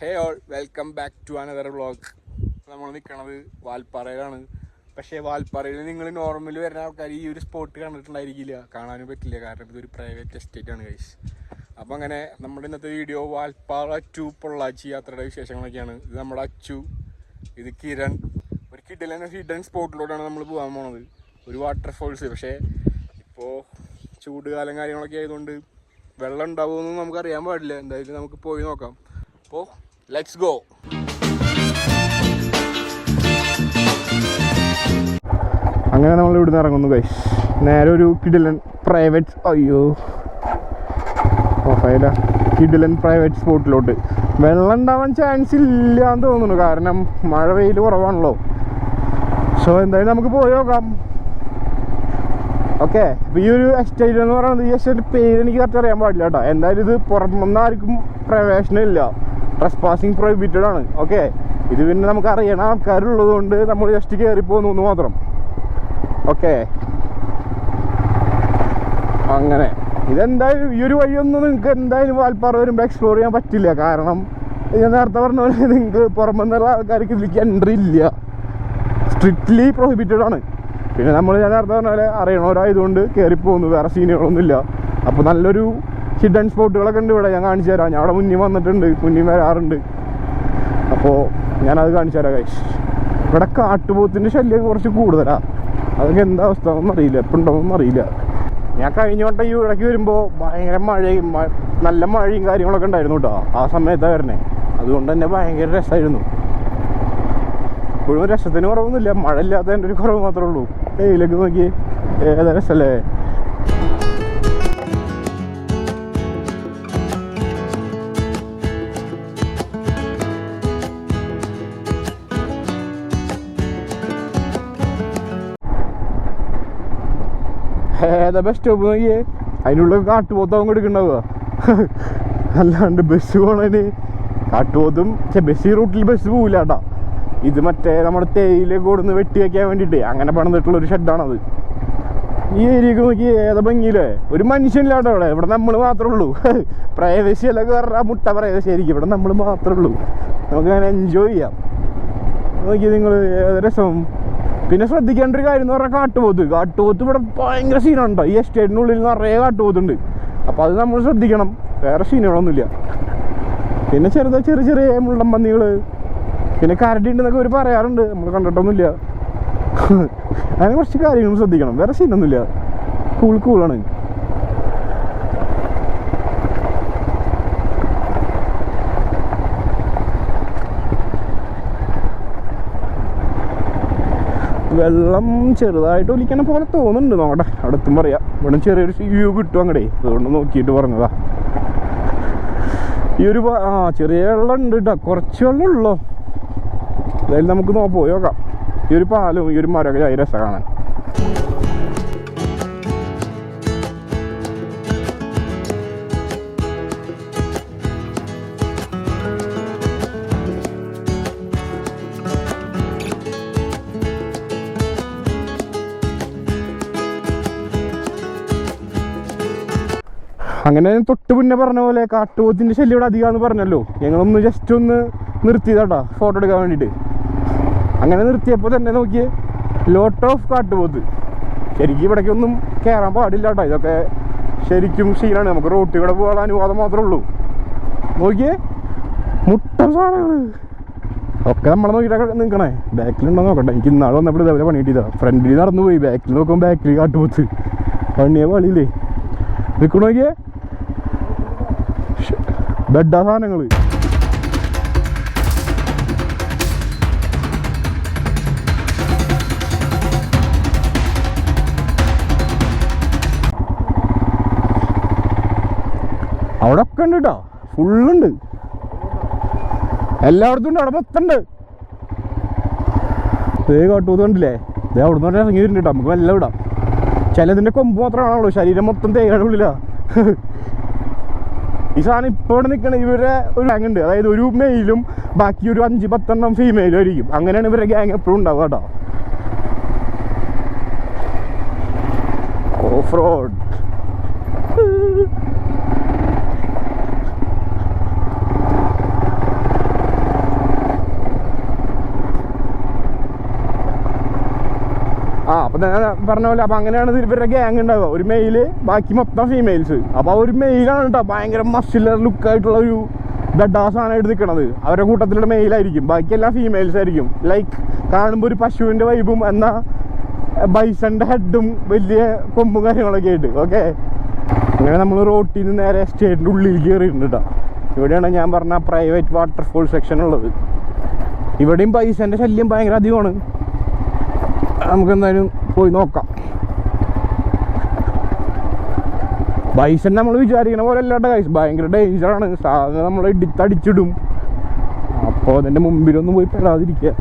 Hey all welcome back to another vlog നമ്മൾ നിൽക്കണത് വാൽപ്പാറയിലാണ്. പക്ഷേ വാൽപ്പാറയിൽ നിങ്ങൾ നോർമൽ വരുന്ന ആൾക്കാർ ഈ ഒരു സ്പോട്ട് കണ്ടിട്ടുണ്ടായിരിക്കില്ല. കാണാനും പറ്റില്ല. കാരണം ഇതൊരു പ്രൈവറ്റ് എസ്റ്റേറ്റ് ആണ് കൈസ് അപ്പം അങ്ങനെ നമ്മുടെ ഇന്നത്തെ വീഡിയോ വാൽപ്പാറ ടു പൊള്ളാച്ചി യാത്രയുടെ വിശേഷങ്ങളൊക്കെയാണ്. ഇത് നമ്മുടെ അച്ചു ഇത് കിരൺ. ഒരു കിഡിലൻ ഹിഡൻ സ്പോട്ടിലൂടെയാണ് നമ്മൾ പോകാൻ പോണത്. ഒരു വാട്ടർഫോൾസ് പക്ഷേ ഇപ്പോൾ ചൂട് കാലം കാര്യങ്ങളൊക്കെ ആയതുകൊണ്ട് വെള്ളം ഉണ്ടാവുമെന്ന് നമുക്കറിയാൻ പാടില്ല. എന്തായാലും നമുക്ക് പോയി നോക്കാം. അപ്പോൾ ലെറ്റ്സ് ഗോ അങ്ങനെ നമ്മൾ ഇവിടുന്ന് ഇറങ്ങുന്നു ഗൈസ് നേരെ ഒരു കിഡിലൻ പ്രൈവറ്റ് അയ്യോ. ഓഫായില്ല. കിഡിലൻ പ്രൈവറ്റ് സ്പോട്ടിലോട്ട് വെള്ളം ഉണ്ടാവാൻ ചാൻസ് ഇല്ല എന്ന് തോന്നുന്നു. കാരണം മഴ വെയിൽ കുറവാണല്ലോ. സോ എന്തായാലും നമുക്ക് പോയി നോക്കാം. ഓക്കെ ഈ ഒരു എസ്റ്റേറ്റ് എന്ന് പറയുന്നത് ഈ എസ്റ്റേറ്റ് പേര് എനിക്ക് കറക്റ്റ് അറിയാൻ പാടില്ല കേട്ടോ. എന്തായാലും ഇത് പുറത്തുനിന്ന് ആർക്കും പ്രവേശനം ഇല്ല ട്രസ് പാസിങ് പ്രൊഹിബിറ്റഡ് ആണ്. ഓക്കെ ഇത് പിന്നെ നമുക്ക് അറിയണം ആൾക്കാരുള്ളത് കൊണ്ട് നമ്മൾ ജസ്റ്റ് കയറി പോകുന്നു എന്ന് മാത്രം. ഓക്കെ അങ്ങനെ. ഇതെന്തായാലും ഈ ഒരു വഴിയൊന്നും നിങ്ങൾക്ക് എന്തായാലും വാൽപ്പാറ വരുമ്പോൾ എക്സ്പ്ലോർ ചെയ്യാൻ പറ്റില്ല. കാരണം ഞാൻ നേരത്തെ പറഞ്ഞ പോലെ നിങ്ങൾക്ക് പുറമെന്നുള്ള ആൾക്കാർക്ക് ഇതിലേക്ക് എൻട്രി ഇല്ല. സ്ട്രിക്ട്ലി പ്രൊഹിബിറ്റഡ് ആണ്. പിന്നെ നമ്മൾ ഞാൻ നേരത്തെ പറഞ്ഞ പോലെ അറിയണവരായതുകൊണ്ട് കയറിപ്പോകുന്നു വേറെ സീനുകളൊന്നുമില്ല അപ്പോൾ നല്ലൊരു ഹിഡൻ സ്പോട്ടുകളൊക്കെ ഉണ്ട് ഇവിടെ. ഞാൻ കാണിച്ചു തരാം. ഞാൻ അവിടെ മുന്നിൽ വന്നിട്ടുണ്ട്. മുന്നിൽ വരാറുണ്ട്. അപ്പോൾ ഞാനത് കാണിച്ചു തരാം കഴിച്ച് ഇവിടെ കാട്ടുപോത്തിന്റെ ശല്യം കുറച്ച് കൂടുതലാണ് അതൊക്കെ എന്താ അവസ്ഥ അറിയില്ല. എപ്പോൾ ഉണ്ടാവും അറിയില്ല. ഞാൻ കഴിഞ്ഞ വട്ടം ഈ ഇടയ്ക്ക് വരുമ്പോൾ ഭയങ്കര മഴയും നല്ല മഴയും കാര്യങ്ങളൊക്കെ ഉണ്ടായിരുന്നു കേട്ടോ ആ സമയത്താണ് വരണേ. അതുകൊണ്ട് തന്നെ ഭയങ്കര രസമായിരുന്നു ഇപ്പോഴും രസത്തിന് കുറവൊന്നുമില്ല. മഴ ഇല്ലാത്തതിന്റെ ഒരു കുറവ് മാത്രമേ ഉള്ളൂ. വെയിലൊക്കെ നോക്കി ഏതാ രസമല്ലേ ഏതാ ബസ് സ്റ്റോപ്പ് നോക്കിയേ? അതിനുള്ളിൽ അങ്ങ് കൊടുക്കണ്ടാവുക അല്ലാണ്ട് ബസ് പോണതിന് കാട്ടുപോത്തും പക്ഷെ ബസ് റൂട്ടിൽ ബസ് പോവില്ല കേട്ടാ ഇത് മറ്റേ നമ്മുടെ തേയില കൊടുന്ന് വെട്ടി വെക്കാൻ വേണ്ടിയിട്ട് അങ്ങനെ പണിതിട്ടുള്ള ഒരു ഷെഡാണത് ഈ ഏരിയക്ക് നോക്കി ഏതാ ഭംഗിയില്ലേ? ഒരു മനുഷ്യനില്ലാട്ടോ ഇവിടെ ഇവിടെ നമ്മൾ മാത്രമേ ഉള്ളൂ. പ്രൈവസി അല്ലെങ്കിൽ വേറെ മുട്ട പ്രൈവസി ആയിരിക്കും. ഇവിടെ നമ്മൾ മാത്രമേ ഉള്ളൂ. നമുക്ക് അങ്ങനെ എൻജോയ് ചെയ്യാം. നോക്കി നിങ്ങൾ ഏത് രസം? പിന്നെ ശ്രദ്ധിക്കേണ്ട ഒരു കാര്യം എന്ന് പറഞ്ഞാൽ കാട്ടുപോത്ത്. കാട്ടുപോത്ത് ഇവിടെ ഭയങ്കര സീനുണ്ടോ ഈ എസ്റ്റേറ്റിനുള്ളിൽ നിറയെ കാട്ടുപോത്തുണ്ട്. അപ്പോൾ അത് നമ്മൾ ശ്രദ്ധിക്കണം. വേറെ സീനുകളൊന്നുമില്ല. പിന്നെ ചെറുത ചെറിയ ചെറിയ മുള്ളം പന്നികൾ പിന്നെ കരടി ഉണ്ടെന്നൊക്കെ അവർ പറയാറുണ്ട്. നമ്മൾ കണ്ടിട്ടൊന്നുമില്ല. അങ്ങനെ കുറച്ച് കാര്യങ്ങളും ശ്രദ്ധിക്കണം. വേറെ സീനൊന്നുമില്ല. കൂൾ കൂളാണ് വെള്ളം ചെറുതായിട്ട് ഒലിക്കണ പോലെ തോന്നുന്നുണ്ട്. നോക്കട്ടെ അടുത്തും പറയാം. ഇവിടെ ചെറിയൊരു വ്യൂ കിട്ടും അങ്ങടെ അതുകൊണ്ട് നോക്കിയിട്ട് പറഞ്ഞതാ. ഈ ഒരു ആ ചെറിയ വെള്ളം ഉണ്ട് കേട്ടോ കുറച്ച് വെള്ളം ഉള്ളോ എന്തായാലും നമുക്ക് നോ പോയി നോക്കാം. ഈ ഒരു പാലും ഈ ഒരു മരമൊക്കെ രസ കാണാൻ. അങ്ങനെ തൊട്ട് മുന്നേ പറഞ്ഞ പോലെ കാട്ടുപോത്തിന്റെ ശല്യം ഇവിടെ അധികമാന്ന് പറഞ്ഞല്ലോ. ഞങ്ങളൊന്ന് ജസ്റ്റ് ഒന്ന് നിർത്തിയതാട്ടാ ഫോട്ടോ എടുക്കാൻ വേണ്ടിയിട്ട്. അങ്ങനെ നിർത്തിയപ്പോൾ തന്നെ നോക്കിയേ ലോട്ട് ഓഫ് കാട്ടുപോത്ത് ശരിക്കും ഇവിടേക്കൊന്നും കയറാൻ പാടില്ല കേട്ടോ ഇതൊക്കെ ശരിക്കും സീനാണ് നമുക്ക് റോട്ടിൽ കൂടെ പോകാൻ അനുവാദം മാത്രമേ ഉള്ളൂ. നോക്കിയേ മുട്ട സാധനങ്ങൾ ഒക്കെ നമ്മളെ നോക്കിയിട്ടൊക്കെ നിൽക്കണേ ബാക്കിലുണ്ടോ നോക്കട്ടെ. എനിക്ക് ഇന്നാൾ വന്നപ്പോൾ ഇതേപോലെ പണി കിട്ടിയതാ. ഫ്രണ്ടിൽ നടന്നു പോയി ബാക്കിൽ നോക്കുമ്പോൾ ബാക്കിൽ കാട്ടുപോത്ത് പണിയെ പണിയില്ലേ. നിൽക്കണ നോക്കിയേ? ബെഡാ സാധനങ്ങൾ അവിടെ ഒക്കെ ഉണ്ട് കേട്ടോ ഫുള്ളുണ്ട്. എല്ലായിടത്തും ഉണ്ട്. അവിടെ മൊത്തം ഉണ്ട് ദേ കാട്ടുപോത്ത് കണ്ടില്ലേ? ദേ അവിടെ നിന്ന് ഇറങ്ങി വരുന്നുണ്ട് നമുക്ക് എല്ലാം ഇടാം. ചിലതിന്റെ കൊമ്പ് മാത്രമാണല്ലോ ശരീരം മൊത്തം തേങ്ങയുടെ ഉള്ളിലാ. ഈ ഇപ്പോൾ ഇവിടെ ഇവരുടെ ഒരു ഗാങ് ഉണ്ട്. അതായത് ഒരു മെയിലും ബാക്കി ഒരു അഞ്ച് പത്തെണ്ണം ഫീമെയിലും ആയിരിക്കും. അങ്ങനെയാണ് ഇവരുടെ ഗ്യാങ് എപ്പോഴും ഉണ്ടാവുക കേട്ടോ. ഓഫ് റോഡ് അപ്പോൾ ഞാൻ പറഞ്ഞ പോലെ അപ്പം അങ്ങനെയാണ് ഇവരുടെ ഗ്യാങ് ഉണ്ടാവുക. ഒരു മെയിൽ ബാക്കി മൊത്തം ഫീമെയിൽസ് അപ്പോൾ ഒരു മെയിലാണ് കേട്ടോ ഭയങ്കര ലുക്ക് ലുക്കായിട്ടുള്ള ഒരു എടുത്ത് നിൽക്കണത് അവരുടെ കൂട്ടത്തിലുള്ള മെയിലായിരിക്കും ബാക്കി എല്ലാം ഫീമെയിൽസ് ആയിരിക്കും. ലൈക്ക് കാണുമ്പോൾ ഒരു പശുവിന്റെ വൈബും എന്നാൽ ബൈസന്റെ ഹെഡും വലിയ കൊമ്പും കാര്യങ്ങളൊക്കെ ആയിട്ട്. ഓക്കെ അങ്ങനെ നമ്മൾ റോട്ടിൽ നിന്ന് നേരെ എസ്റ്റേറ്റിന്റെ ഉള്ളിൽ കയറിയിട്ടുണ്ട് കേട്ടോ ഇവിടെയാണ് ഞാൻ പറഞ്ഞ പ്രൈവറ്റ് വാട്ടർഫോൾ സെക്ഷൻ ഉള്ളത്. ഇവിടെയും പൈസന്റെ ശല്യം ഭയങ്കര അധികമാണ്. നമുക്ക് എന്തായാലും പോയി നോക്കാം. പൈസ നമ്മൾ വിചാരിക്കണ പോലെ അല്ലാണ്ട് കൈസ് ഭയങ്കര ഡേഞ്ചറാണ് സാധനം നമ്മൾ ഇടിത്തടിച്ചിടും അപ്പോൾ അതിന്റെ മുമ്പിലൊന്നും പോയി പെടാതിരിക്കുക.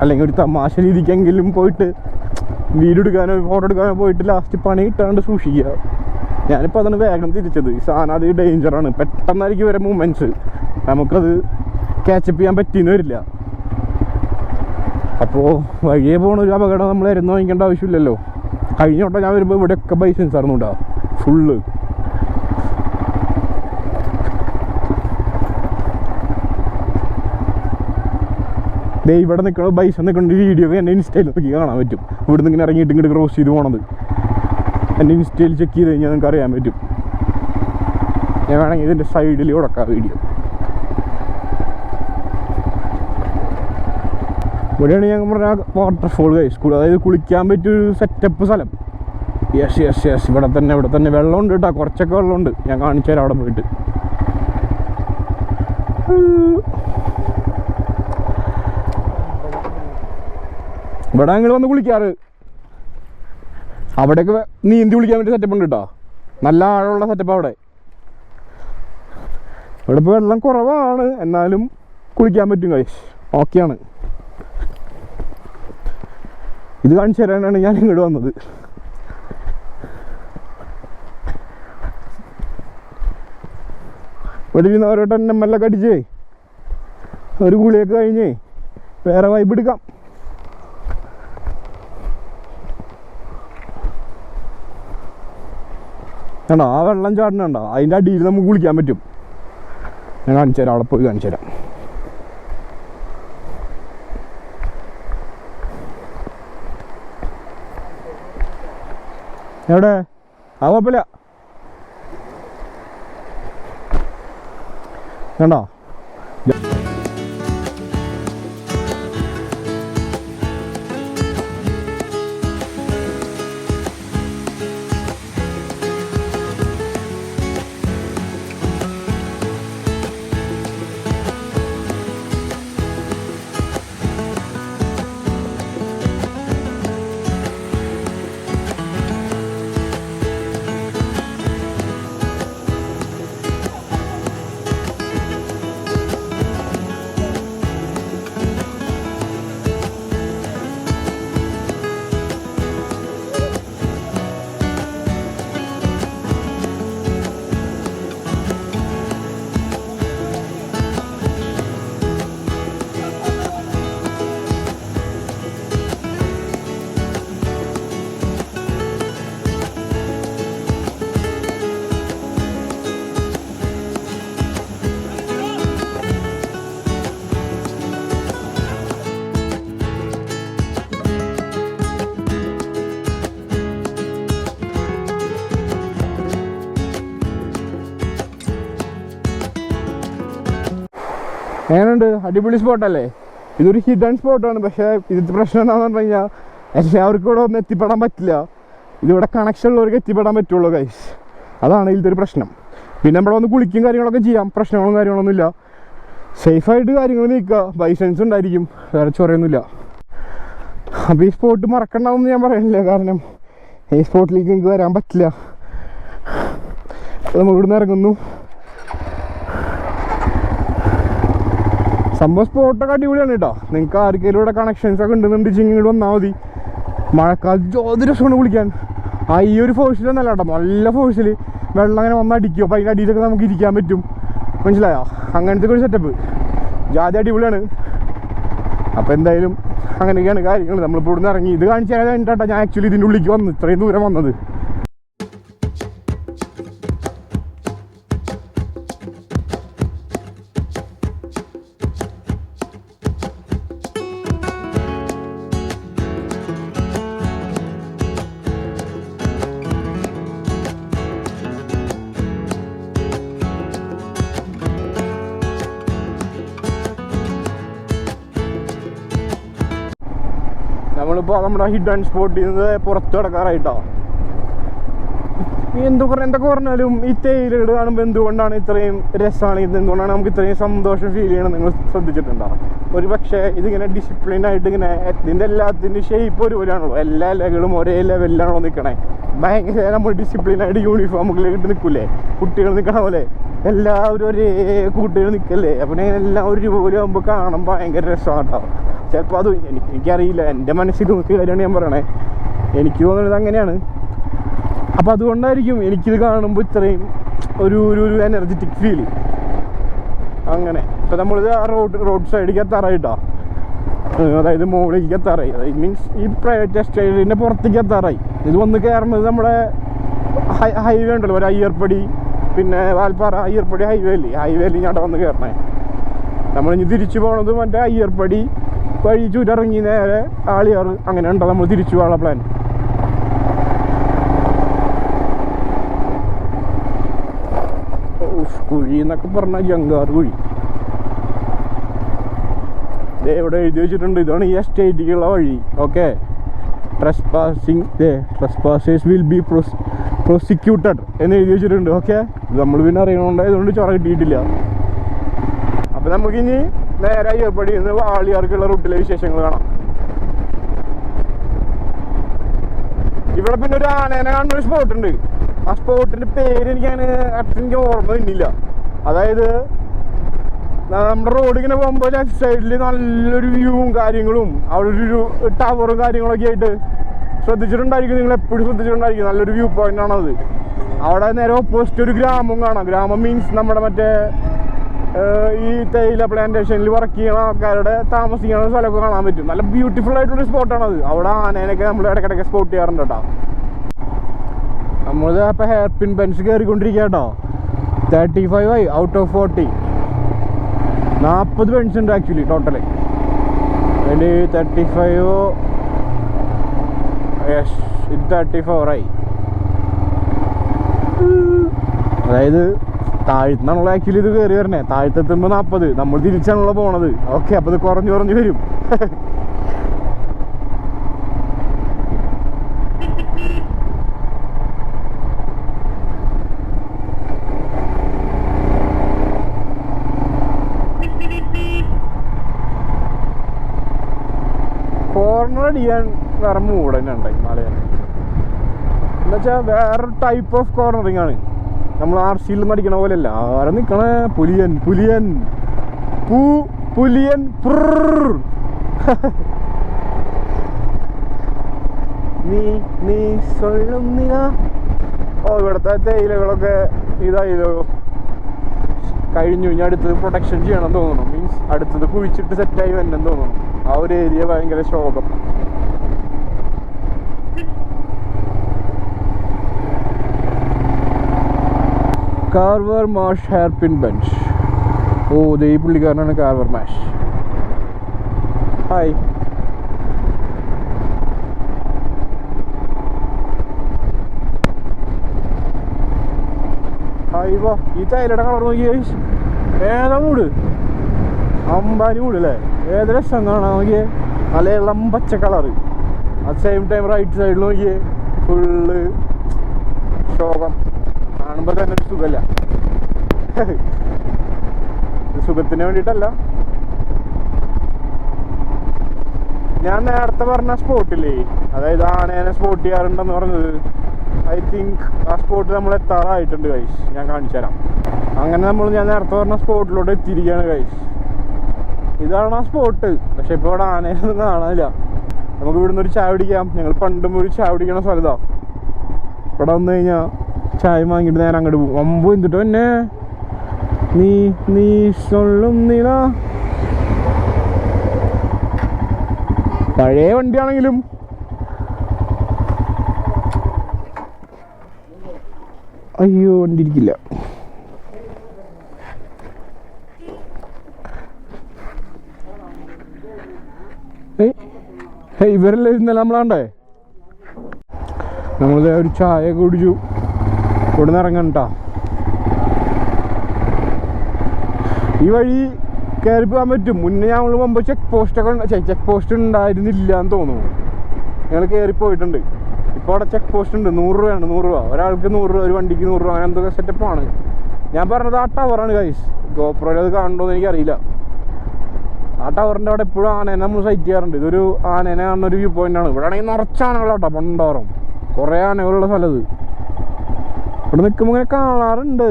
അല്ലെങ്കിൽ ഒരു തമാശ രീതിക്കെങ്കിലും പോയിട്ട് വീഡിയോ എടുക്കാനോ ഫോട്ടോ എടുക്കാനോ പോയിട്ട് ലാസ്റ്റ് പണി കിട്ടാണ്ട് സൂക്ഷിക്കുക. ഞാനിപ്പോൾ അതാണ് വേഗം തിരിച്ചത്. ഈ സാധനം അത് ഡേഞ്ചറാണ് പെട്ടെന്നായിരിക്കും വരെ മൂമെന്റ്സ് നമുക്കത് ക്യാച്ചപ്പ് ചെയ്യാൻ പറ്റിയെന്ന് വരില്ല. അപ്പോൾ വഴിയെ പോകണ ഒരു അപകടം നമ്മൾ ഇരുന്ന് വാങ്ങിക്കേണ്ട ആവശ്യമില്ലല്ലോ. കഴിഞ്ഞ വട്ടം ഞാൻ വരുമ്പോൾ ഇവിടെയൊക്കെ ബൈസൻസ് ആയിരുന്നു ഉണ്ടാവും ഫുള്ള് ദേ ഇവിടെ നിൽക്കണോ ബൈസൺ നിൽക്കുന്ന വീഡിയോ എന്റെ ഇൻസ്റ്റയിൽ നോക്കി കാണാൻ പറ്റും. ഇവിടെ നിന്ന് ഇങ്ങനെ ഇറങ്ങിയിട്ട് ഇങ്ങോട്ട് ക്രോസ് ചെയ്ത് പോണത്. എന്റെ ഇൻസ്റ്റയിൽ ചെക്ക് ചെയ്ത് കഴിഞ്ഞാൽ നിങ്ങൾക്ക് അറിയാൻ പറ്റും. ഞാൻ വേണമെങ്കിൽ ഇതിന്റെ സൈഡിൽ കൊടുക്കാം വീഡിയോ ഇവിടെയാണ് ഞാൻ പറഞ്ഞ വാട്ടർഫോൾ സ്കൂൾ അതായത് കുളിക്കാൻ പറ്റിയൊരു സെറ്റപ്പ് സ്ഥലം. യെസ് യെസ് യെസ് ഇവിടെ തന്നെ ഇവിടെ തന്നെ വെള്ളമുണ്ട് കേട്ടോ കുറച്ചൊക്കെ വെള്ളമുണ്ട്. ഞാൻ കാണിച്ചു തരാം അവിടെ പോയിട്ട്. ഇവിടെ ഞങ്ങൾ വന്ന് കുളിക്കാറ്. അവിടെയൊക്കെ നീന്തി കുളിക്കാൻ വേണ്ടി സെറ്റപ്പ് ഉണ്ട് കേട്ടോ നല്ല ആഴമുള്ള സെറ്റപ്പ് അവിടെ. ഇവിടെ ഇപ്പോൾ വെള്ളം കുറവാണ്. എന്നാലും കുളിക്കാൻ പറ്റും കൈ ഓക്കെയാണ് ഇത് കാണിച്ചു തരാനാണ് ഞാൻ ഇങ്ങോട്ട് വന്നത്. ഇവിടെ ഇരുന്ന് ഓരോ ടൺ എം എൽ അടിച്ചേ ഒരു കുളിയൊക്കെ കഴിഞ്ഞേ. വേറെ വൈബ് എടുക്കാം. കണ്ടോ ആ വെള്ളം ചാടുന്നുണ്ടോ അതിന്റെ അടിയിൽ നമുക്ക് കുളിക്കാൻ പറ്റും. ഞാൻ കാണിച്ചു തരാം അവിടെ പോയി കാണിച്ചു തരാം. എവിടെ? ആ കുഴപ്പമില്ല. കണ്ടോ? എങ്ങനെയുണ്ട്? അടിപൊളി സ്പോട്ടല്ലേ ഇതൊരു ഹിഡൻ സ്പോട്ടാണ് പക്ഷേ ഇതിന്റെ പ്രശ്നം എന്താണെന്ന് പറഞ്ഞു കഴിഞ്ഞാൽ എല്ലാവർക്കും ഇവിടെ ഒന്നും എത്തിപ്പെടാൻ പറ്റില്ല. ഇതിവിടെ കണക്ഷൻ ഉള്ളവർക്ക് എത്തിപ്പെടാൻ പറ്റുള്ളൂ ഗൈസ് അതാണ് ഇതിന്റെ ഒരു പ്രശ്നം. പിന്നെ നമ്മൾ വന്ന് കുളിക്കും കാര്യങ്ങളൊക്കെ ചെയ്യാം. പ്രശ്നങ്ങളും കാര്യങ്ങളൊന്നും ഇല്ല. സേഫായിട്ട് കാര്യങ്ങൾ നീക്കുക. ബൈസൻസ് ഉണ്ടായിരിക്കും. വേറെ ചൊറയൊന്നുമില്ല. അപ്പോൾ ഈ സ്പോട്ട് മറക്കണ്ടാവുമെന്ന് ഞാൻ പറയുന്നില്ല. കാരണം ഈ സ്പോട്ടിലേക്ക് എനിക്ക് വരാൻ പറ്റില്ല. നമ്മൾ ഇവിടുന്ന് ഇറങ്ങുന്നു. സംഭവം സ്പോട്ടൊക്കെ അടിപൊളിയാണ് കേട്ടോ നിങ്ങൾക്ക് ആർക്കെങ്കിലും ഇവിടെ കണക്ഷൻസ് ഒക്കെ ഉണ്ടെന്നുണ്ടെങ്കിൽ ഇങ്ങോട്ട് വന്നാൽ മതി. മഴക്കാലത്ത് ജ്യോതി കുളിക്കാൻ. ആ ഈ ഒരു ഫോഴ്സിലൊന്നല്ല കേട്ടോ നല്ല ഫോഴ്സിൽ വെള്ളം അങ്ങനെ വന്നടിക്കും അപ്പോൾ അതിന്റെ അടിയിലൊക്കെ നമുക്ക് ഇരിക്കാൻ പറ്റും. മനസ്സിലായോ? അങ്ങനത്തെ ഒരു സെറ്റപ്പ് ജാതി അടിപൊളിയാണ്. അപ്പോൾ എന്തായാലും അങ്ങനെയൊക്കെയാണ് കാര്യങ്ങൾ നമ്മളിപ്പോൾ ഇവിടുന്ന് ഇറങ്ങി. ഇത് കാണിച്ചു തരാൻ വേണ്ടിയിട്ടാ ഞാൻ ആക്ച്വലി ഇതിന്റെ ഉള്ളിലേക്ക് വന്നു ഇത്രയും ദൂരം വന്നത്. നമ്മുടെ ഹിഡൻ സ്പോട്ടിൽ നിന്ന് പുറത്ത് കിടക്കാറായിട്ടാ. പറഞ്ഞ എന്തൊക്കെ പറഞ്ഞാലും ഈ തേയിലകൾ കാണുമ്പോൾ എന്തുകൊണ്ടാണ് ഇത്രയും രസമാണ്? ഇത് എന്തുകൊണ്ടാണ് നമുക്ക് ഇത്രയും സന്തോഷം ഫീൽ ചെയ്യണം നിങ്ങൾ ശ്രദ്ധിച്ചിട്ടുണ്ടോ? ഒരു പക്ഷേ ഇതിങ്ങനെ ഡിസിപ്ലിൻ ആയിട്ട് ഇങ്ങനെ ഇതിന്റെ എല്ലാത്തിന്റെ ഷേപ്പ് ഒരുപോലെയാണല്ലോ. എല്ലാ ഇലകളും ഒരേ ലെവലിലാണോ നിൽക്കണേ ഭയങ്കര നമ്മൾ ഡിസിപ്ലിൻ ആയിട്ട് യൂണിഫോമുകളിൽ ഇട്ട് നിൽക്കൂലേ കുട്ടികൾ നിൽക്കണ പോലെ. എല്ലാവരും ഒരേ കൂട്ടുകൾ നിൽക്കല്ലേ അപ്പം എല്ലാം ഒരുപോലെ ആകുമ്പോൾ കാണാൻ ഭയങ്കര രസമാണ് കേട്ടോ ചിലപ്പോൾ അത് എനിക്ക് എനിക്കറിയില്ല. എന്റെ മനസ്സിൽ നോക്കിയ കാര്യമാണ് ഞാൻ പറയണേ. എനിക്ക് തോന്നുന്നത് അങ്ങനെയാണ്. അപ്പം അതുകൊണ്ടായിരിക്കും എനിക്കിത് കാണുമ്പോൾ ഇത്രയും ഒരു ഒരു ഒരു എനർജറ്റിക് ഫീൽ അങ്ങനെ. ഇപ്പം നമ്മളിത് ആ റോഡ് റോഡ് സൈഡിലേക്ക് എത്താറായിട്ടോ അതായത് മുകളിലേക്ക് എത്താറായി. അതായത് മീൻസ് ഈ പ്രൈവറ്റ് എസ്റ്റേറ്റിന്റെ പുറത്തേക്ക് എത്താറായി. ഇത് വന്ന് കയറുന്നത് നമ്മുടെ ഹൈവേ ഉണ്ടല്ലോ. ഒരു അയ്യർപ്പടി പിന്നെ വാൽപ്പാറ അയ്യർപ്പടി ഹൈവേ അല്ലേ? ഹൈവേയിൽ ഞാൻ വന്ന് കയറണേ നമ്മളിനി തിരിച്ചു പോണത് മറ്റേ അയ്യർപ്പടി വഴി ചുരിറങ്ങി നേരെ ആളിയാറ് അങ്ങനെ ഉണ്ടോ? നമ്മൾ തിരിച്ചു പോകാനുള്ള പ്ലാൻ കുഴി എന്നൊക്കെ പറഞ്ഞാൽ ജങ്കാർ കുഴി. ദേ ഇവിടെ എഴുതി വെച്ചിട്ടുണ്ട്. ഇതാണ് ഈ എസ്റ്റേറ്റിക്കുള്ള വഴി. Okay trespassing trespassers will be prosecuted എന്ന് എഴുതി വെച്ചിട്ടുണ്ട്. ഓക്കെ നമ്മൾ പിന്നെ അറിയണോണ്ട് ഇതുകൊണ്ട് ചൊറ കിട്ടിയിട്ടില്ല. അപ്പം നമുക്കിനി നേരെ ഏർപ്പടി നിന്ന് വാളിയാർക്കുള്ള റൂട്ടിലെ വിശേഷങ്ങൾ കാണാം. ഇവിടെ പിന്നെ ഒരു ആനേനെ കാണുന്ന ഒരു സ്പോട്ട് ഉണ്ട്. ആ സ്പോട്ടിന്റെ പേര് എനിക്ക് അത്ര എനിക്ക് ഓർമ്മ തന്നില്ല അതായത് നമ്മുടെ റോഡ് ഇങ്ങനെ പോകുമ്പോൾ ലെഫ്റ്റ് സൈഡിൽ നല്ലൊരു വ്യൂവും കാര്യങ്ങളും അവിടെ ഒരു ടവറും കാര്യങ്ങളൊക്കെ ആയിട്ട് ശ്രദ്ധിച്ചിട്ടുണ്ടായിരിക്കും. നിങ്ങൾ എപ്പോഴും ശ്രദ്ധിച്ചിട്ടുണ്ടായിരിക്കും. നല്ലൊരു വ്യൂ പോയിന്റ് ആണത്. അവിടെ നേരെ ഓപ്പോസിറ്റ് ഒരു ഗ്രാമം കാണാം. ഗ്രാമം മീൻസ് നമ്മുടെ മറ്റേ ഈ തേയില പ്ലാന്റേഷനിൽ വർക്ക് ചെയ്യുന്ന ആൾക്കാരുടെ താമസിക്കുന്ന സ്ഥലമൊക്കെ കാണാൻ പറ്റും. നല്ല ബ്യൂട്ടിഫുൾ ആയിട്ടുള്ള സ്പോട്ടാണത് അവിടെ ആനേനൊക്കെ നമ്മൾ ഇടയ്ക്കിടയ്ക്ക് സ്പോട്ട് ചെയ്യാറുണ്ട് കേട്ടോ. നമ്മളിത് അപ്പോൾ ഹെയർ പിൻ ബെൻസ് കയറിക്കൊണ്ടിരിക്കുക കേട്ടോ തേർട്ടി ഫൈവ് ആയി ഔട്ട് ഓഫ് ഫോർട്ടി നാൽപ്പത് ബെൻസ് ഉണ്ട് ആക്ച്വലി ടോട്ടൽ അതിൽ തേർട്ടി ഫൈവ് യെസ് ഇത് തേർട്ടി ഫോറായി അതായത് താഴ്ത്തുന്നാണല്ലോ ആക്ച്വലി ഇത് കയറി വരണേ. താഴ്ത്തെത്തുമ്പോൾ നാൽപ്പത് നമ്മൾ തിരിച്ചാണല്ലോ പോണത്. ഓക്കെ അപ്പോൾ ഇത് കുറഞ്ഞു കുറഞ്ഞു വരും. കോർണർ വേറെ മൂടന്നെ ഉണ്ടായി ഉണ്ട് മലയാളം എന്നുവെച്ചാൽ വേറെ ടൈപ്പ് ഓഫ് കോർണറിങ് ആണ്. നമ്മൾ ആർ സിയിൽ നിന്ന് അടിക്കണ പോലെയല്ല. ആരെ നിൽക്കണ പുലിയൻ പുലിയൻ. പൂ പുലിയൻ. നീ നീ സൊല്ലുന്നില്ല ഓ ഇവിടുത്തെ തേയിലകളൊക്കെ ഇതായതോ കഴിഞ്ഞു. ഇനി അടുത്തത് പ്രൊട്ടക്ഷൻ ചെയ്യണം തോന്നുന്നു. മീൻസ് അടുത്തത് കുഴിച്ചിട്ട് സെറ്റായി വരണം തോന്നുന്നു. ആ ഒരു ഏരിയ ഭയങ്കര ശോകം. കാർവർ മാഷ് ഹെയർ പിൻ ബെഞ്ച്. ഓ ദേ പുള്ളിക്കാരനാണ് കാർവർ മാഷ്. ഹായ്. ഹായ് വാ. ഈ തൈലയുടെ കളർ നോക്കിയേ ഏതാ മൂട്? അമ്പാനി അല്ലേ? ഏത് രസം കാണാൻ നോക്കിയേ? നല്ല ഇളം പച്ച colour at same time right സൈഡിൽ നോക്കിയേ. ഫുള്ള് ശോകം. കാണുമ്പോൾ തന്നെ ഒരു സുഖമല്ല സുഖത്തിന് വേണ്ടിയിട്ടല്ല. ഞാൻ നേരത്തെ പറഞ്ഞ സ്പോട്ടില്ലേ അതായത് ആനേനെ സ്പോട്ട് ചെയ്യാറുണ്ടെന്ന് പറഞ്ഞത് ഐ തിങ്ക് ആ സ്പോട്ട് നമ്മൾ എത്താറായിട്ടുണ്ട് കൈസ് ഞാൻ കാണിച്ചു തരാം. അങ്ങനെ നമ്മൾ ഞാൻ നേരത്തെ പറഞ്ഞ സ്പോട്ടിലോട്ട് എത്തിയിരിക്കുകയാണ് കൈസ് ഇതാണ് ആ സ്പോട്ട് പക്ഷെ ഇപ്പോൾ ഇവിടെ ആനയൊന്നും കാണാനില്ല. നമുക്ക് ഇവിടുന്ന് ഒരു ചായ പിടിക്കാം ഞങ്ങൾ പണ്ടും ഒരു ചായ പിടിക്കണ സ്ഥലതാണ് ഇവിടെ വന്നു കഴിഞ്ഞാൽ ചായ വാങ്ങിയിട്ട് നേരെ അങ്ങോട്ട് പോകും. അമ്പോ എന്തിട്ടോ എന്നെ? നീ നീ സൊള്ളുന്നില്ല പഴയ വണ്ടിയാണെങ്കിലും. അയ്യോ വണ്ടി ഇരിക്കില്ല ഇവരെല്ലാം ഇന്നലെ നമ്മളാണ്ടേ? നമ്മളിത് ഒരു ചായ കുടിച്ചു. ഇവിടെ നിന്ന് കേട്ടോ ഈ വഴി കയറി പോകാൻ പറ്റും. മുന്നേ ഞങ്ങൾ മുമ്പ് ചെക്ക് പോസ്റ്റൊക്കെ ചെക്ക് പോസ്റ്റ് ഉണ്ടായിരുന്നില്ല എന്ന് തോന്നുന്നു. ഞങ്ങൾ കയറി പോയിട്ടുണ്ട്. ഇപ്പോൾ അവിടെ ചെക്ക് പോസ്റ്റ് ഉണ്ട്. നൂറ് രൂപയാണ്. നൂറ് രൂപ. ഒരാൾക്ക് നൂറ് രൂപ ഒരു വണ്ടിക്ക് നൂറ് രൂപ. അങ്ങനെ എന്തൊക്കെ സെറ്റപ്പാണ് ഞാൻ പറഞ്ഞത് ആ ടവറാണ് കൈസ് ഗോപ്രോയിൽ അത് കാണണ്ടോ എന്ന് എനിക്കറിയില്ല. ആ ടവറിന്റെ അവിടെ എപ്പോഴും ആനേനെ നമ്മൾ സൈറ്റ് ചെയ്യാറുണ്ട്. ഇതൊരു ആനേനെ കാണുന്ന ഒരു വ്യൂ പോയിന്റ് ആണ്. ഇവിടെ ആണെങ്കിൽ നിറച്ച ആനകളാട്ടോ പണ്ടോറം. കുറേ ആനകളുള്ള സ്ഥലം ഇത് ഇവിടെ നിൽക്കുമ്പോൾ ഇങ്ങനെ കാണാറുണ്ട്.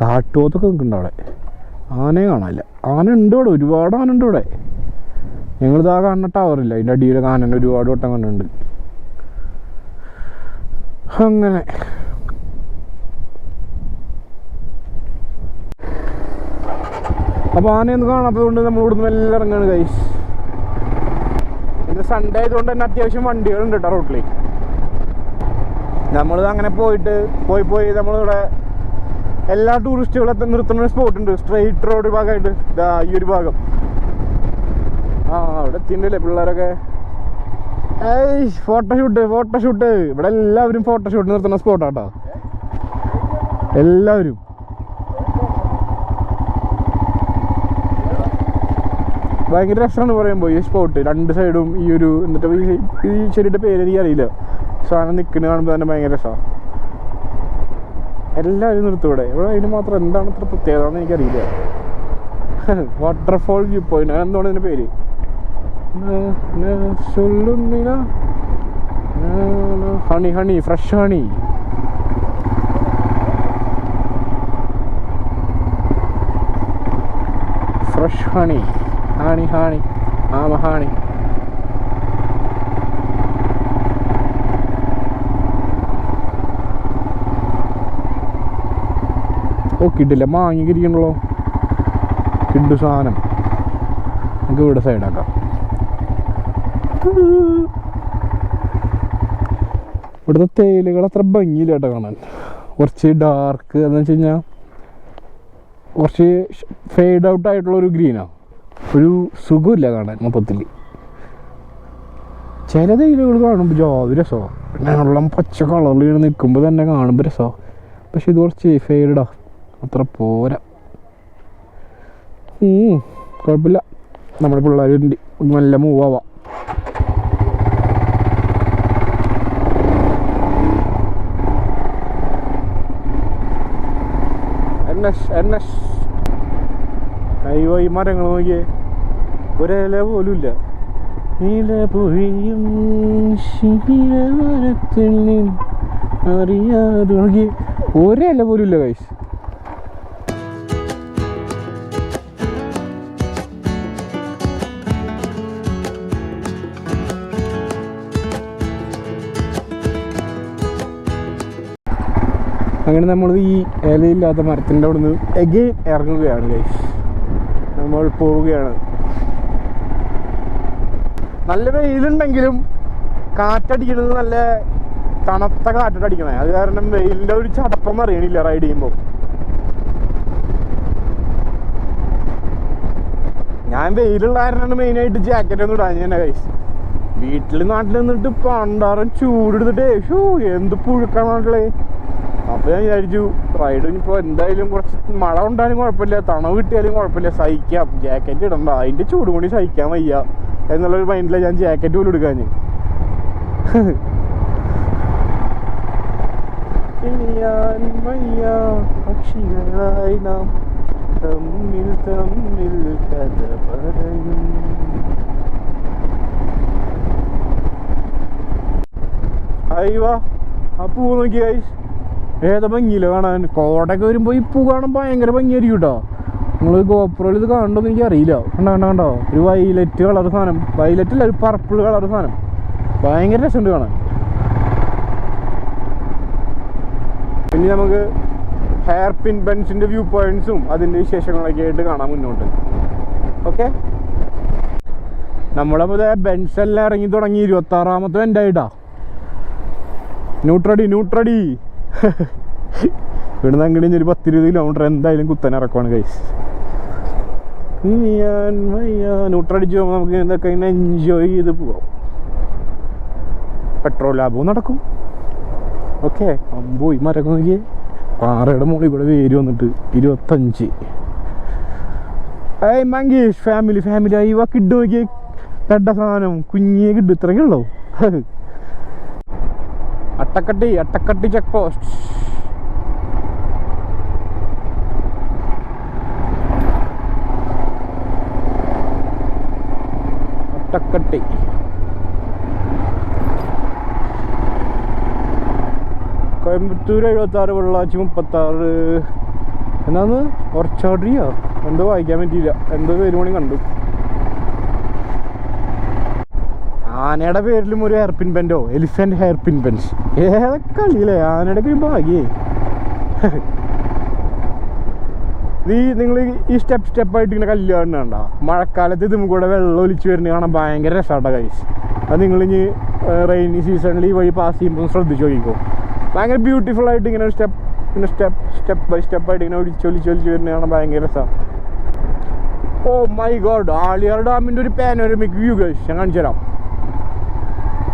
കാട്ടുപോത്തൊക്കെ നിൽക്കുന്നുണ്ട് അവിടെ. ആനയെ കാണാനില്ല. ആന ഉണ്ട് ഇവിടെ ഒരുപാട് ആന ഉണ്ട് ഇവിടെ. ഞങ്ങളിതാ കാണുന്ന ടവറില്ല അതിന്റെ അടിയിലൊക്കെ ആനനെ ഒരുപാട് വട്ടം കണ്ടിട്ടുണ്ട്. അങ്ങനെ. അപ്പോൾ ആനയൊന്നും കാണാത്തത് കൊണ്ട് നമ്മൾ ഇവിടുന്ന് എല്ലാം ഇറങ്ങാണ് കൈസ് ഇന്ന് സൺഡേ ആയതുകൊണ്ട് തന്നെ അത്യാവശ്യം വണ്ടികളുണ്ട് കേട്ടോ റോട്ടിൽ നമ്മളിത് അങ്ങനെ പോയിട്ട് പോയി പോയി നമ്മളിവിടെ എല്ലാ ടൂറിസ്റ്റുകളും നിർത്തുന്ന സ്പോട്ട് ഉണ്ട്. സ്ട്രെയിറ്റ് റോഡ് ഭാഗമായിട്ട് ഇതാ ഈ ഒരു ഭാഗം. ആ അവിടെ എത്തിണ്ടല്ലേ പിള്ളേരൊക്കെ? ഏയ് ഫോട്ടോഷൂട്ട് ഫോട്ടോഷൂട്ട് ഇവിടെ എല്ലാവരും ഫോട്ടോഷൂട്ട് നിർത്തുന്ന സ്പോട്ടാട്ടോ എല്ലാവരും. ഭയങ്കര രസമാണ് പറയുമ്പോൾ ഈ സ്പോട്ട് രണ്ട് സൈഡും ഈ ഒരു എന്നിട്ട് ഈ- ചെടിയുടെ പേര് എനിക്ക് അറിയില്ല സാധനം നിൽക്കുന്ന കാണുമ്പോൾ തന്നെ ഭയങ്കര രസമാണ് എല്ലാവരും നിർത്തും ഇവിടെ. ഇവിടെ അതിന് മാത്രം എന്താണ് അത്ര പ്രത്യേകത എന്ന് എനിക്കറിയില്ല. വാട്ടർഫോൾ വ്യൂ പോയിന്റ് അങ്ങനെ എന്താണ് ഇതിന്റെ പേര്? ചൊല്ലുന്നില്ല honey honey fresh honey fresh honey honey honey ആമ ഹണി ഓ കിട്ടില്ല മാങ്ങിക്കിരിക്കണല്ലോ കിഡു സാധനം. നമുക്ക് ഇവിടെ സൈഡാക്കാം ഇവിടുത്തെ തേയിലകൾ അത്ര ഭംഗിയില്ല കേട്ടോ കാണാൻ. കുറച്ച് ഡാർക്ക് എന്ന് വെച്ച് കഴിഞ്ഞാൽ കുറച്ച് ഫെയ്ഡ് ഔട്ട് ആയിട്ടുള്ള ഒരു ഗ്രീനാണ് ഒരു സുഖമില്ല കാണാൻ മൊത്തത്തിൽ. ചില തേയിലകൾ കാണുമ്പോൾ ജാതി രസമാണ് പിന്നെ വെള്ളം പച്ച കളറിൽ നിൽക്കുമ്പോൾ തന്നെ കാണുമ്പോൾ രസമാണ് പക്ഷെ ഇത് കുറച്ച് ഫെയ്ഡാ അത്ര പോരാ. കുഴപ്പമില്ല. നമ്മുടെ പിള്ളേരുണ്ട് നല്ല മൂവ് ആവാം. എൻ എസ് എൻ എസ് അയ്യോ ഈ മരങ്ങൾ നോക്കിയേ. ഒരില പോലുമില്ല നീല പൊഴിയും ശിരമരത്തിൽ അറിയാതെ ഒരില പോലും കൈസ് അങ്ങനെ നമ്മൾ ഈ ഇലയില്ലാത്ത മരത്തിന്റെ അവിടെ നിന്ന് എഗെയിൻ ഇറങ്ങുകയാണ് നമ്മൾ പോവുകയാണ്. നല്ല വെയിലുണ്ടെങ്കിലും കാറ്റടിക്കുന്നത് നല്ല തണുത്ത കാറ്റടിക്കണേ. അത് കാരണം വെയിലിന്റെ ഒരു ചടപ്പം അറിയണില്ല റൈഡ് ചെയ്യുമ്പോൾ ഞാൻ വെയിലുള്ള കാരണമാണ് മെയിനായിട്ട് ജാക്കറ്റ് ഒന്നും ഇടാൻ തന്നെ കഴിച്ചു വീട്ടിൽ നാട്ടിൽ നിന്നിട്ട് പണ്ടാറം ചൂടെടുത്തിട്ടേ ഷൂ എന്ത് പുഴുക്കാണ് നാട്ടിലെ അപ്പൊ ഞാൻ വിചാരിച്ചു റൈഡ് ഇപ്പൊ എന്തായാലും കുറച്ച് മഴ ഉണ്ടായാലും കുഴപ്പമില്ല തണവ് കിട്ടിയാലും കുഴപ്പമില്ല സഹിക്കാം. ജാക്കറ്റ് ഇടണ്ട അതിന്റെ ചൂട് കൂടി സഹിക്കാൻ വയ്യ. എന്നുള്ളൊരു മൈൻഡിലാണ് ഞാൻ ജാക്കറ്റ് പോലും എടുക്കാൻ പക്ഷികളായി നാം തമ്മിൽ തമ്മിൽ കഥ പറയും. ആ പൂ നോക്കി ഗൈസ്. ഏതാ ഭംഗിയില്ല കാണാൻ? കോടൊക്കെ വരുമ്പോൾ ഈ പൂ കാണാൻ ഭയങ്കര ഭംഗിയായിരിക്കും കേട്ടോ നിങ്ങൾ ഗോപ്രോയിൽ ഇത് കണ്ടോ എനിക്ക് അറിയില്ല കണ്ടോ കണ്ടോ കണ്ടോ? ഒരു വൈലറ്റ് കളർ സാധനം. വൈലറ്റ് അല്ല ഒരു പർപ്പിൾ കളർ സാധനം. ഭയങ്കര രസമുണ്ട് കാണാൻ. പിന്നെ നമുക്ക് ഹെയർ പിൻ ബെൻസിന്റെ വ്യൂ പോയിന്റ്സും അതിന്റെ വിശേഷങ്ങളൊക്കെ ആയിട്ട് കാണാൻ മുന്നോട്ട്. ഓക്കെ നമ്മളപ്പോൾ ബെൻസ് എല്ലാം ഇറങ്ങി തുടങ്ങി. ഇരുപത്തി ആറാമത്തെ ബെൻഡായിട്ടാ ന്യൂട്രഡി ന്യൂട്രടി ഇവിടുന്ന് അങ്ങനെ ഒരു പത്തിരുപത് കിലോമീറ്റർ എന്തായാലും കുത്തനെ ഇറക്കുവാണ് കൈസ് ഞാൻ വയ്യ. ന്യൂട്രടിച്ച് പോകുമ്പോൾ നമുക്ക് എന്തൊക്കെ ഇങ്ങനെ എൻജോയ് ചെയ്ത് പോവാം. പെട്രോൾ ലാഭവും നടക്കും. ഓക്കെ അമ്പോ ഈ മരൊക്കെ നോക്കിയേ. പാറയുടെ മുകളിൽ കൂടെ വേര് വന്നിട്ട് ഇരുപത്തഞ്ച്. ഏയ് മങ്കേഷ് ഫാമിലി ഫാമിലി ആയി വാ കിഡ് നോക്കിയേ. പെട്ട സാധനം കുഞ്ഞിയെ കിഡ്. ഇത്രയൊക്കെ ഉള്ളൂ? അട്ടക്കട്ടി അട്ടക്കട്ടി ചെക്ക് പോസ്റ്റ് അട്ടക്കട്ടി കോയമ്പത്തൂർ എഴുപത്തി ആറ് വെള്ളാച്ചി മുപ്പത്തി ആറ് എന്നാന്ന്? ഒർച്ചാട്രിയോ എന്തോ വായിക്കാൻ പറ്റിയില്ല. എന്തോ പേര് മണി കണ്ടു. ആനയുടെ പേരിലും ഒരു hairpin പെന്റോ? Elephant hairpin bends. ഏതൊക്കെ കളിയില്ലേ ആനയുടെ ഒരു ഭാഗ്യേ. ഇത് ഈ നിങ്ങൾ ഈ സ്റ്റെപ്പ് സ്റ്റെപ്പായിട്ട് ഇങ്ങനെ കല്ല് കാണുന്നുണ്ട മഴക്കാലത്ത് ഇതും കൂടെ വെള്ളം ഒലിച്ച് വരുന്ന കാണാൻ ഭയങ്കര രസമാണ് കൈസ് അത് നിങ്ങൾ ഇനി റെയിനി സീസണിൽ ഈ വഴി പാസ് ചെയ്യുമ്പോൾ ശ്രദ്ധിച്ച് നോക്കിക്കോ. ഭയങ്കര ബ്യൂട്ടിഫുൾ ആയിട്ട് ഇങ്ങനെ സ്റ്റെപ്പ് ഇങ്ങനെ സ്റ്റെപ്പ് സ്റ്റെപ്പ് ബൈ സ്റ്റെപ്പായിട്ട് ഇങ്ങനെ ഒലിച്ച് ഒലിച്ച് ഒലിച്ച് വരുന്നത് കാണാൻ ഭയങ്കര രസമാണ് ഓ മൈ ഗോഡ് ആളിയാർ ഡാമിന്റെ ഒരു പാനോരമിക് വ്യൂ കഴിച്ച് ഞാൻ കാണിച്ചു തരാം.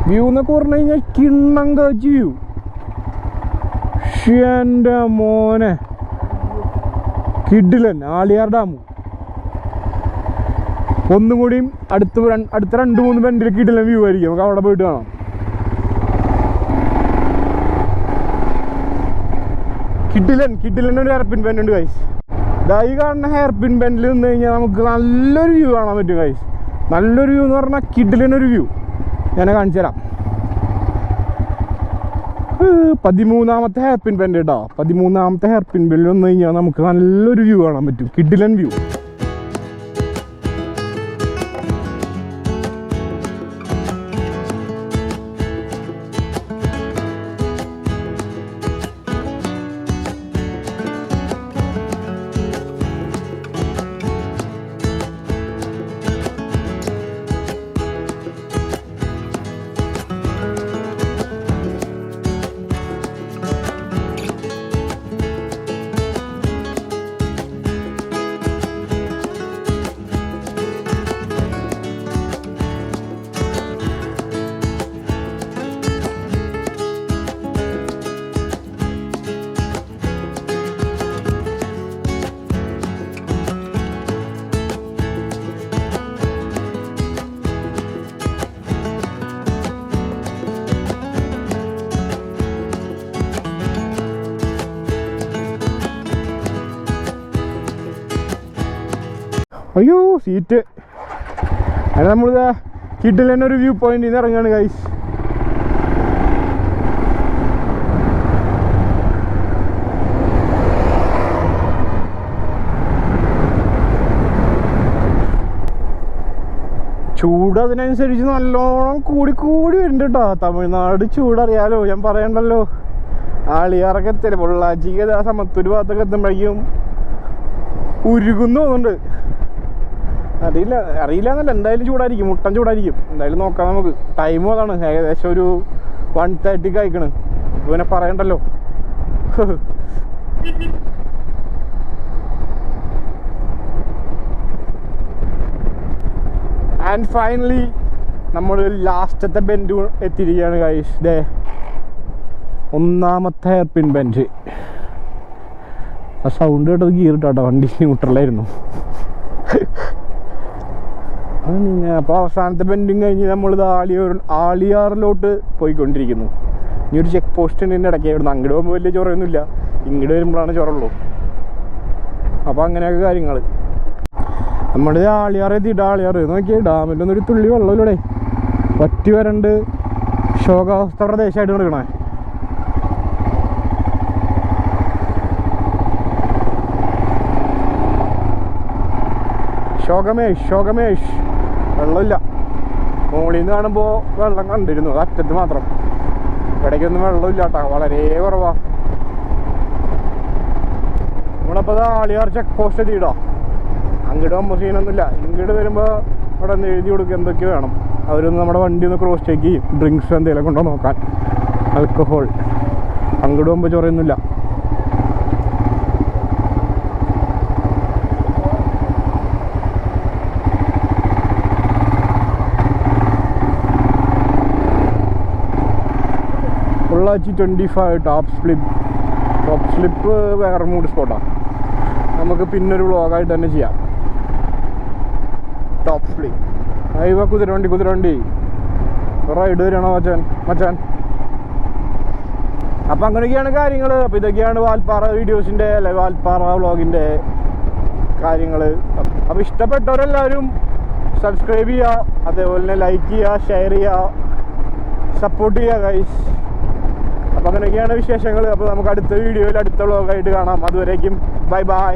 വ്യൂ എന്നൊക്കെ പറഞ്ഞു കഴിഞ്ഞാൽ കിണ്ണം കാച്ചി വ്യൂ എന്റെ മോനെ. കിഡിലൻ ആളിയാർ ഡാം. ഒന്നും കൂടിയും അടുത്ത അടുത്ത രണ്ട് മൂന്ന് മിനിറ്റ് കിഡിലൻ വ്യൂ ആയിരിക്കും. നമുക്ക് അവിടെ പോയിട്ട് കാണാം. കിഡിലൻ കിഡിലൻ ഒരു ഹെയർപിൻ ബെൻഡ് ഉണ്ട് കൈസ് ഈ കാണുന്ന ഹെയർപിൻ ബെൻഡിൽ നിന്ന് കഴിഞ്ഞാൽ നമുക്ക് നല്ലൊരു വ്യൂ കാണാൻ പറ്റും കൈസ് നല്ലൊരു വ്യൂ എന്ന് പറഞ്ഞാൽ കിഡിലൻ ഒരു വ്യൂ ഞാൻ കാണിച്ചു തരാം പതിമൂന്നാമത്തെ ഹെയർ പിൻ പെന്റെ കേട്ടോ പതിമൂന്നാമത്തെ ഹെയർ പിൻ പെന്നിൽ വന്നു കഴിഞ്ഞാൽ നമുക്ക് നല്ലൊരു വ്യൂ കാണാൻ പറ്റും. കിഡിലൻ വ്യൂ അയ്യോ സീറ്റ് അങ്ങനെ നമ്മളിതാ തന്നെ ഒരു വ്യൂ പോയിന്റ് ഇന്ന് ഇറങ്ങാണ് ഗൈസ് ചൂട് അതിനനുസരിച്ച് നല്ലോണം കൂടി കൂടി വരുന്നുണ്ട് കേട്ടോ. തമിഴ്നാട് ചൂടറിയാലോ ഞാൻ പറയണ്ടല്ലോ. ആളിയാറൊക്കെ എത്തില്ല? പൊള്ളാച്ചിക്ക് സമത്തൂര് ഭാഗത്തൊക്കെ എത്തുമ്പോഴേക്കും ഉരുകുന്നു തോന്നുന്നുണ്ട്. അറിയില്ല അറിയില്ല എന്നല്ല എന്തായാലും ചൂടായിരിക്കും മുട്ടൻ ചൂടായിരിക്കും. എന്തായാലും നോക്കാം നമുക്ക്. ടൈമും അതാണ്. ഏകദേശം ഒരു വൺ തേർട്ടിക്ക് അയക്കണ് പിന്നെ പറയണ്ടല്ലോ. ആൻഡ് ഫൈനലി നമ്മൾ ലാസ്റ്റത്തെ ബെൻഡ് എത്തിയിരിക്കുകയാണ് കൈഷ് ദേ ഒന്നാമത്തെ ഹെയർ പിൻ ബെൻഡ് ആ സൗണ്ട് കേട്ടത് ഗിയർ ഇട്ടാട്ടോ. വണ്ടി ന്യൂട്രലായിരുന്നു അപ്പോൾ അവസാനത്തെ ബെൻഡിങ് കഴിഞ്ഞ് നമ്മൾ ആലിയൂർ ആളിയാറിലോട്ട് പോയിക്കൊണ്ടിരിക്കുന്നു. ഇനി ഒരു ചെക്ക് പോസ്റ്റ് തന്നെ ഇതിന്റെ ഇടയ്ക്ക്. ഇവിടുന്ന് അങ്ങോട്ട് പോകുമ്പോൾ വലിയ ചൊറയൊന്നുമില്ല. ഇങ്ങോട്ട് വരുമ്പോഴാണ് ചൊറുള്ളൂ അപ്പോൾ അങ്ങനെയൊക്കെ കാര്യങ്ങൾ നമ്മുടെ ആളിയാർ എത്തിയിട്ട് ആളിയാർ. നോക്കിയേ ഡാമിലൊന്നും ഒരു തുള്ളി വെള്ളമില്ലൂടെ. വറ്റി വരണ്ട് ശോകാവസ്ഥ പ്രദേശമായിട്ട് കിടക്കണേ ശോകമേഷ് ശോകമേഷ്. വെള്ളമില്ല. മുകളിൽ നിന്ന് കാണുമ്പോൾ വെള്ളം കണ്ടിരുന്നു. അറ്റത്ത് മാത്രം. ഇടയ്ക്കൊന്നും വെള്ളമില്ല കേട്ടോ. വളരെ കുറവാ. നമ്മളപ്പോൾ ആളിയാർ ചെക്ക് പോസ്റ്റ് എത്തിയിട്ടോ. അങ്ങോട്ട് പോകുമ്പോൾ സീനൊന്നുമില്ല ഇങ്ങോട്ട് വരുമ്പോൾ അവിടെ ഒന്ന് എഴുതി കൊടുക്കുക എന്തൊക്കെ വേണം. അവരൊന്ന് നമ്മുടെ വണ്ടി ഒന്ന് ക്രോസ് ചെക്ക് ചെയ്യും. ഡ്രിങ്ക്സ് എന്തെങ്കിലും കൊണ്ടോ നോക്കാൻ. ആൽക്കഹോൾ അങ്ങോട്ട് പോകുമ്പോൾ ചൊറയൊന്നുമില്ല Pollachi twenty five Top Slip Top Slip വേറെ മൂഡ് സ്പോട്ടാണ് നമുക്ക് പിന്നൊരു വ്ളോഗായിട്ട് തന്നെ ചെയ്യാം ടോപ്പ് സ്ലിപ്പ് അയ്യോ കുതിരവണ്ടി കുതിരവണ്ടി റൈഡ് വരണോ മച്ചാൻ മച്ചാൻ അപ്പം അങ്ങനെയൊക്കെയാണ് കാര്യങ്ങൾ അപ്പം ഇതൊക്കെയാണ് വാൽപ്പാറ വീഡിയോസിന്റെ അല്ലെ വാൽപ്പാറ വ്ളോഗിന്റെ കാര്യങ്ങൾ അപ്പം ഇഷ്ടപ്പെട്ടവരെല്ലാവരും സബ്സ്ക്രൈബ് ചെയ്യുക അതേപോലെ തന്നെ ലൈക്ക് ചെയ്യുക ഷെയർ ചെയ്യുക സപ്പോർട്ട് ചെയ്യുക ഗൈസ് അങ്ങനെയൊക്കെയാണ് വിശേഷങ്ങൾ. അപ്പോൾ നമുക്ക് അടുത്ത വീഡിയോയിൽ അടുത്ത വ്ളോഗായിട്ട് കാണാം. അതുവരേക്കും ബൈ ബൈ